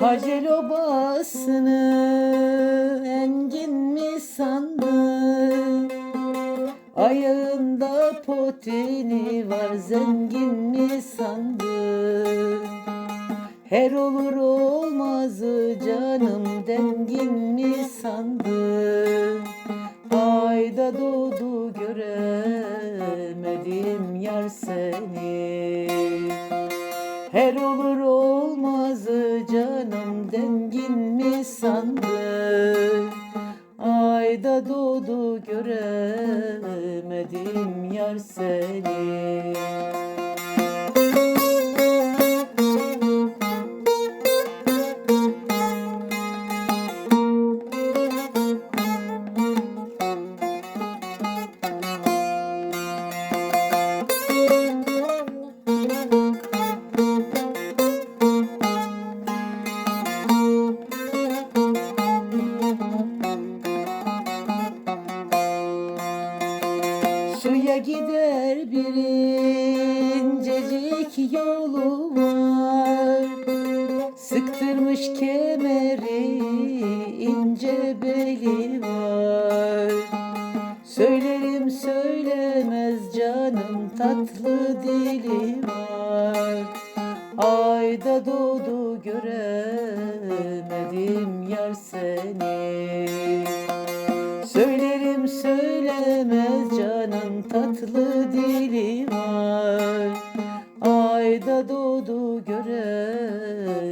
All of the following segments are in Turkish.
Hacer obasını engin mi sandın? Ayağında poteni var zengin mi sandın? Her olur olmazı canım dengin mi sandın? Ayda doğdu göremedim yar seni Her olur dengin mi sandın? Ayda doğdu göremedim yar seni Suya gider bir incecik yolu var. Sıktırmış kemeri ince beli var. Söylerim söylemez canım tatlı dili var. Ayda doğdu göremedim yar seni tatlı dili var. Ayda doğdu göremedim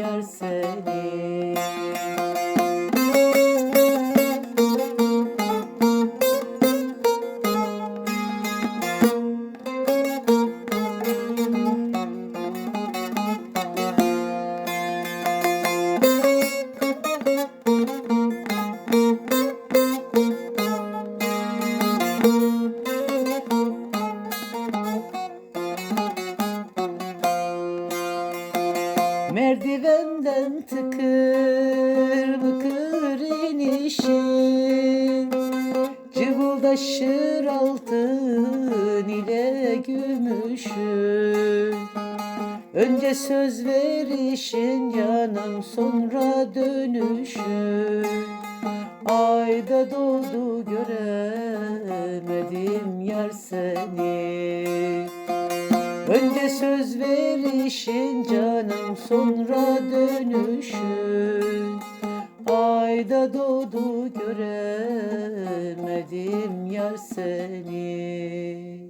yar seni Merdivenden tıkır mıkır inişin. Cıvıldaşır altın ile gümüşün. Önce söz verişin canım sonra dönüşün. Ayda doğdu göremedim yar seni Önce söz verişin canım sonra dönüşün. Ayda doğdu göremedim yar seni